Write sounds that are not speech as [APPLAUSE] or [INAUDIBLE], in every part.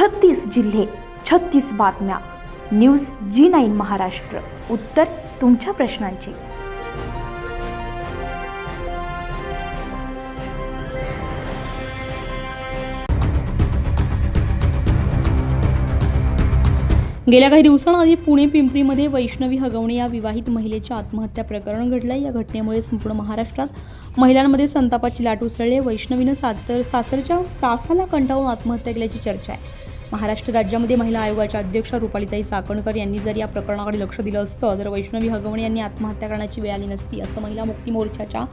छत्तीस जिल्हे छत्तीस बातम्या. News G nine Maharashtra. उत्तर तुमच्या प्रश्नांची. गेल्या काही दिवसांआधी पुणे पिंपरीमध्ये वैष्णवी हगवणे या विवाहित महिलेच्या आत्महत्या प्रकरण घडलं या घटनेमुळे संपूर्ण महाराष्ट्रात महिलांमध्ये संतापाची लाट उसळली वैष्णवीनं सातर सासरच्या त्रासाला कंटाळून आत्महत्या केल्याची चर्चा आहे. महाराष्ट्र राज्यामध्ये महिला आयोगाच्या अध्यक्षा रुपालीताई चाकणकर यांनी जर या प्रकरणाकडे लक्ष दिलं असतं तर वैष्णवी हगवणे यांनी आत्महत्या करण्याची वेळ आली नसती असं महिला मुक्ती मोर्चाच्या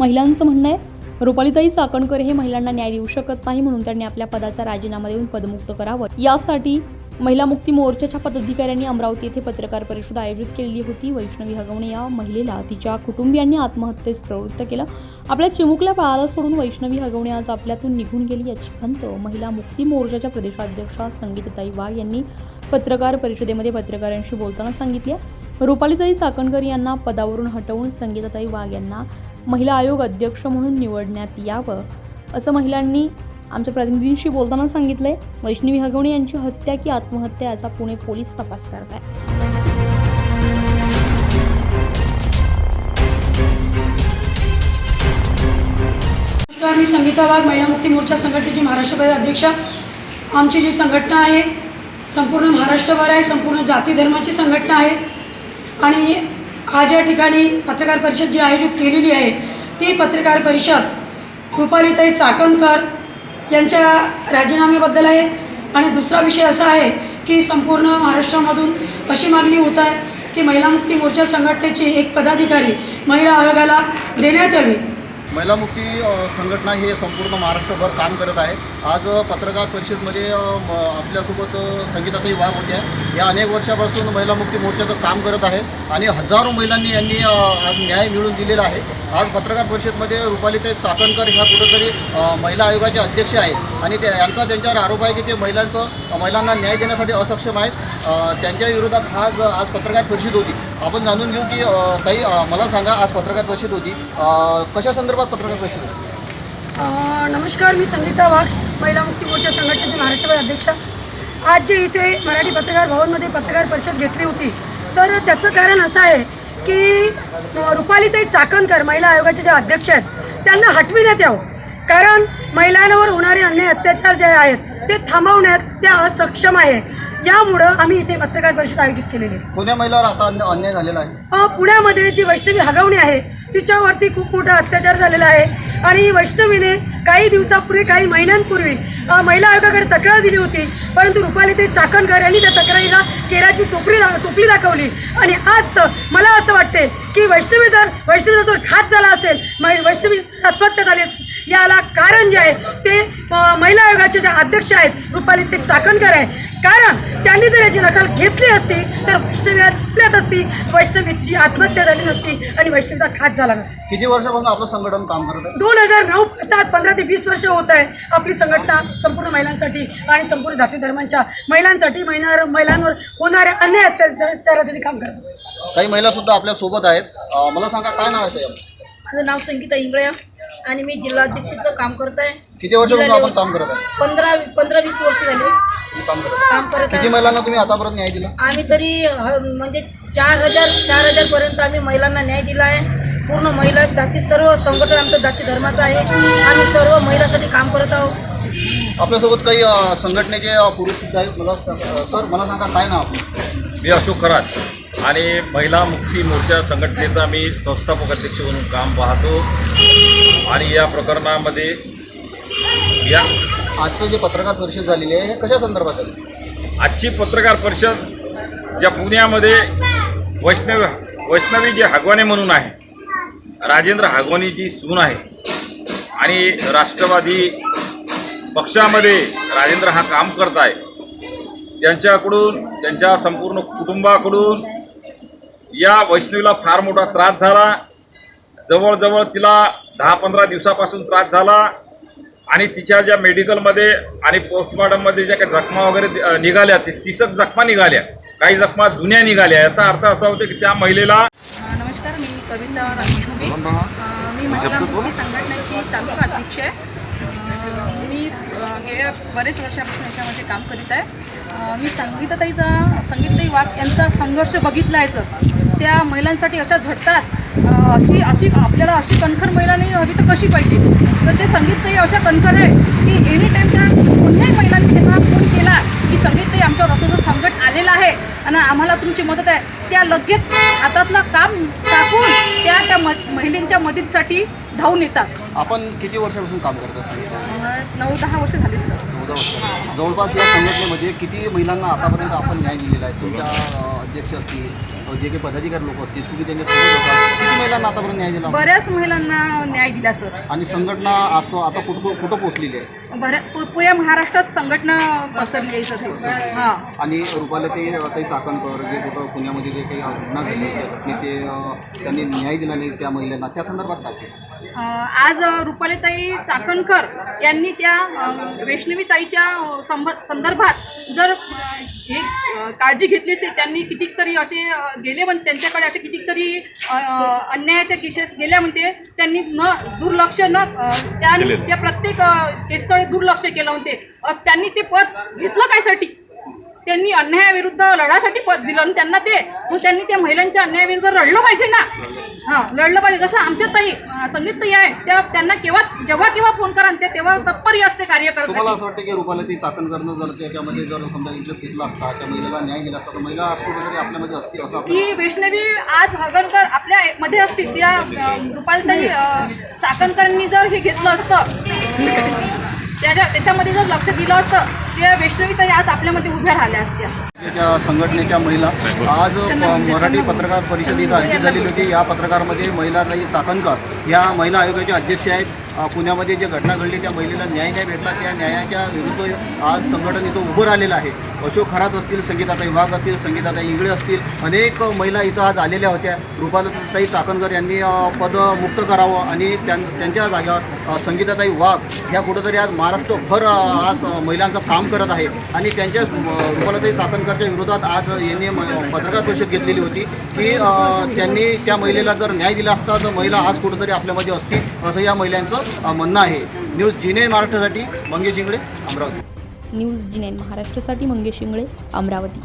महिलांचं म्हणणं आहे. रुपालीताई चाकणकर हे महिलांना न्याय देऊ शकत नाही म्हणून त्यांनी आपल्या पदाचा राजीनामा देऊन पदमुक्त करावं. यासाठी महिला मुक्ती मोर्चाच्या पदाधिकाऱ्यांनी अमरावती येथे पत्रकार परिषद आयोजित केलेली होती. वैष्णवी हगवणे या महिलेला तिच्या कुटुंबियांनी आत्महत्येस प्रवृत्त केलं. आपल्या चिमुकल्या बाळाला सोडून वैष्णवी हगवणे आज आपल्यातून निघून गेली याची खंत महिला मुक्ती मोर्चाच्या प्रदेशाध्यक्षा संगीतताई वाघ यांनी पत्रकार परिषदेमध्ये पत्रकारांशी बोलताना सांगितले. रुपालीताई चाकणकर यांना पदावरून हटवून संगीताताई वाघ यांना महिला आयोग अध्यक्ष म्हणून निवडण्यात यावं असं महिलांनी आमच्या प्रतिनिधींशी बोलताना सांगितलंय वैष्णवी हगवणे यांची हत्या की आत्महत्या याचा पुणे पोलीस तपास करत आहे मी संगीता वाघ महिला मुक्ती मोर्चा संघटनेची महाराष्ट्र प्रदेश अध्यक्षा. आमची जी संघटना आहे संपूर्ण महाराष्ट्रभर आहे संपूर्ण जाती धर्माची संघटना आहे. आणि आज या ठिकाणी पत्रकार परिषद जी आयोजित केलेली आहे ती पत्रकार परिषद रुपालीताई चाकणकर यांच्या राजीनाम्याबद्दल आहे. आणि दुसरा विषय असा आहे की संपूर्ण महाराष्ट्रामधून अशी मागणी होत आहे की महिला मुक्ती मोर्चा संघटनेची एक पदाधिकारी महिला आयोगाला देण्यात यावी. महिलामुक्ती संघटना हे संपूर्ण महाराष्ट्रभर काम करत आहे. आज पत्रकार परिषदमध्ये आपल्यासोबत संगीतातही वाघ होत्या. या अनेक वर्षापासून महिलामुक्ती मोर्चाचं काम करत आहेत आणि हजारो महिलांनी यांनी आज न्याय मिळवून दिलेला आहे. आज पत्रकार परिषदमध्ये रुपालीताई साकणकर ह्या कुठंतरी महिला आयोगाचे अध्यक्ष आहेत आणि ते यांचा त्यांच्यावर आरोप आहे की ते महिलांचं महिलांना न्याय देण्यासाठी असक्षम आहेत. त्यांच्या विरोधात आज आज पत्रकार परिषद होती. आपण जाणून घेऊ की ताई मला सांगा आज पत्रकार परिषद होती. कशा संदर्भात पत्रकार परिषद होती? नमस्कार मी संगीता वाघ महिला मुक्ती मोर्चा संघटनेचे महाराष्ट्रभर अध्यक्ष. आज जे इथे मराठी पत्रकार भवनमध्ये पत्रकार परिषद घेतली होती तर त्याचं कारण असं आहे की अ, रुपालीताई चाकणकर महिला आयोगाचे जे अध्यक्ष आहेत त्यांना हटविण्यात यावं. कारण महिलांवर होणारे अन्य अत्याचार जे आहेत ते थांबवण्यात त्या असक्षम आहे. यामुळं आम्ही इथे पत्रकार परिषद आयोजित केलेली आहे. कोण्या महिलावर आता अन्य- अन्याय झालेला आहे. अ, पुण्यामध्ये जी वैष्णवी हगवणी आहे तिच्यावरती खूप मोठा अत्याचार झालेला आहे. आणि वैष्णवीने काही दिवसापूर्वी काही महिन्यांपूर्वी महिला आयोगाकडे तक्रार दिली होती. परंतु रुपाली ते चाकणकर यांनी त्या तक्रारीला केराची टोपली दा टोपली दाखवली. आणि आज मला असं वाटते की वैष्णवी जर वैष्णवीचा जर घात झाला असेल वैष्णवी आत्महत्या झाली असेल याला कारण जे आहे ते महिला आयोगाचे जे अध्यक्ष आहेत रुपाली ते चाकणकर आहे. कारण त्यांनी जर याची दखल घेतली असती तर वैष्णवी आपल्यात असती वैष्णवीची आत्महत्या झाली नसती आणि वैष्णवीचा घात झाला नसता. किती वर्षापासून आपलं संघटन काम करत दोन हजार नऊ पासून आज पंधरा ते वीस वर्ष होत आहे आपली संघटना. संपूर्ण महिलांसाठी आणि संपूर्ण जाती धर्मांच्या महिलांसाठी महिला महिलांवर होणाऱ्या अन्याय अत्याचारासाठी काम करतो काही महिला सुद्धा आपल्यासोबत आहेत. मला सांगा काय नाव आहे? माझं नाव संगीता इंगळे आणि मी जिल्हाध्यक्षीचं काम करत आहे किती वर्षापासून जिल्हा आपण काम करत आहे? पंधरा पंधरा वीस वर्ष झाले. काम करत किती महिलांना तुम्ही आतापर्यंत न्याय दिला? आम्ही तरी म्हणजे चार हजार चार हजारपर्यंत आम्ही महिलांना न्याय दिला आहे. पूर्ण महिला जाती सर्व संघटन आमचं जाती धर्माचं आहे. आम्ही सर्व महिलासाठी काम करत आहोत. आपल्यासोबत काही संघटनेचे अं, पुरुष सुद्धा आहेत. मला सर मला सांगा काय नाव आपलं? मी अशोक खरात. आणि महिला मुक्ती मोर्चा संघटनेचा मी संस्थापक अध्यक्ष म्हणून काम पाहतो. आणि या प्रकरणामध्ये या आजचं जे पत्रकार परिषद झालेली आहे हे कशा संदर्भात आहे आजची पत्रकार परिषद ज्या पुण्यामध्ये वैष्णव वैष्णवी जे हागवाने म्हणून आहे राजेंद्र हागवानी जी सून आहे. आणि राष्ट्रवादी पक्षामध्ये राजेंद्र हा काम करत आहे त्यांच्याकडून त्यांच्या संपूर्ण कुटुंबाकडून या वैष्णवीला फार मोठा त्रास झाला. जवळजवळ तिला दहा पंधरा दिवसापासून त्रास झाला. आणि तिच्या ज्या मेडिकलमध्ये आणि पोस्टमॉर्टममध्ये ज्या काही जखमा वगैरे निघाल्या ते तीसक जखमा निघाल्या. काही जखमा जुन्या निघाल्या. याचा अर्थ असा होतो की त्या महिलेला नमस्कार मी कविता मी महिला संघटनेची तालुका अध्यक्ष आहे. गेल्या बरेच वर्षापासून याच्यामध्ये काम करीत आहे. मी संगीताताईचा संगीतताई वाघ यांचा संघर्ष बघितला आहे सर. त्या महिलांसाठी अशा झटतात अशी अशी आपल्याला अशी कणखर महिला नाही हवी तर कशी पाहिजे? तर ते संगीतताई अशा कणखर आहे की एनी टाईम त्या कोणत्याही महिलांनी त्यांना फोन केला की संगीतताई आमच्यावर असं जर संकट आलेलं आहे आणि आम्हाला तुमची मदत आहे. त्या लगेच हातातलं काम टाकून त्या त्या म महिलेंच्या मदतीसाठी धावून येतात. आपण किती वर्षापासून काम करत असाल अं, नऊ दहा वर्ष झाली सर. चौदा वर्ष. जवळपास या संघटनेमध्ये किती महिलांना आतापर्यंत आपण न्याय दिलेला आहे? तुमच्या अ, अध्यक्ष असतील जे काही पदाधिकारी लोक असतील तुम्ही किती महिलांना आतापर्यंत न्याय दिला? बऱ्याच महिलांना न्याय दिला सर. आणि संघटना असं आता कुठं कुठं पोहोचलेली आहे? पुऱ्या महाराष्ट्रात संघटना पसरली आहे सर. हे. आणि रुपाला ते काही चाकणकर जे कुठं पुण्यामध्ये जे काही घटना झाली ते त्यांनी न्याय दिला नाही त्या महिलांना. त्या संदर्भात काय? आज रुपालीताई चाकणकर यांनी त्या वैष्णवीताईच्या संभ- संदर्भात जर हे काळजी घेतली असती त्यांनी कितीतरी असे गेले पण त्यांच्याकडे असे कितीतरी अन्यायाच्या केसेस गेल्या म्हणते त्यांनी न दुर्लक्ष न त्यांनी त्या प्रत्येक केसकडे दुर्लक्ष केलं म्हणते. त्यांनी ते पद घेतलं कायसाठी त्यांनी अन्यायाविरुद्ध लढासाठी पद दिलं आणि त्यांना ते मग त्यांनी त्या महिलांच्या अन्यायाविरुद्ध लढलं पाहिजे ना? हां लढलं पाहिजे. जसं आमच्या ताई संगीत ताई आहे त्या त्यांना केव्हा जेव्हा केव्हा फोन करा त्या तेव्हा तत्परी असते कार्य तुम्हाला करण्यासाठी असं वाटतं की रुपाला ते चाकणकरनं जर त्याच्यामध्ये जर समजा इंटरेस्ट घेतला असता त्या महिलेला न्याय दिला असता तर महिला आपल्यामध्ये असती असं आपलं ती वैष्णवी आज हगणकर आपल्या मध्ये असतील. त्या रुपालताई चाकणकरांनी जर हे घेतलं असतं [LAUGHS] त्याच्या त्याच्यामध्ये जर लक्ष दिलं असतं त्या वैष्णवीताई आज आपल्यामध्ये उभ्या राहिल्या असत्या. त्या संघटनेच्या महिला आज प- मराठी पत्रकार परिषद इथं आयोजित झालेली होती. या पत्रकारमध्ये महिला ताई चाकणकर या महिला आयोगाचे अध्यक्ष आहेत. पुण्यामध्ये जे घटना घडली त्या महिलेला न्याय नाही भेटला. त्या न्यायाच्या विरुद्ध आज संघटन इथं उभं राहिलेलं आहे. अशोक खरात असतील संगीताताई वाघ असतील संगीताताई इंगळे असतील अनेक महिला इथं आज आलेल्या होत्या. रुपालताई चाकणकर यांनी पद मुक्त करावं आणि त्यां त्यांच्या जागेवर संगीताताई वाघ या कुठंतरी आज महाराष्ट्रभर आज महिलांचं काम करत आहे. आणि त्यांच्या अ, चाकणकरच्या विरोधात आज यांनी पत्रकार परिषद घेतलेली होती की त्यांनी त्या महिलेला जर न्याय दिला असता तर महिला आज कुठंतरी आपल्यामध्ये असती असं या महिलांचं म्हणणं आहे. न्यूज जिने महाराष्ट्रासाठी मंगेश इंगळे अमरावती. न्यूज जिने महाराष्ट्रासाठी मंगेश इंगळे अमरावती.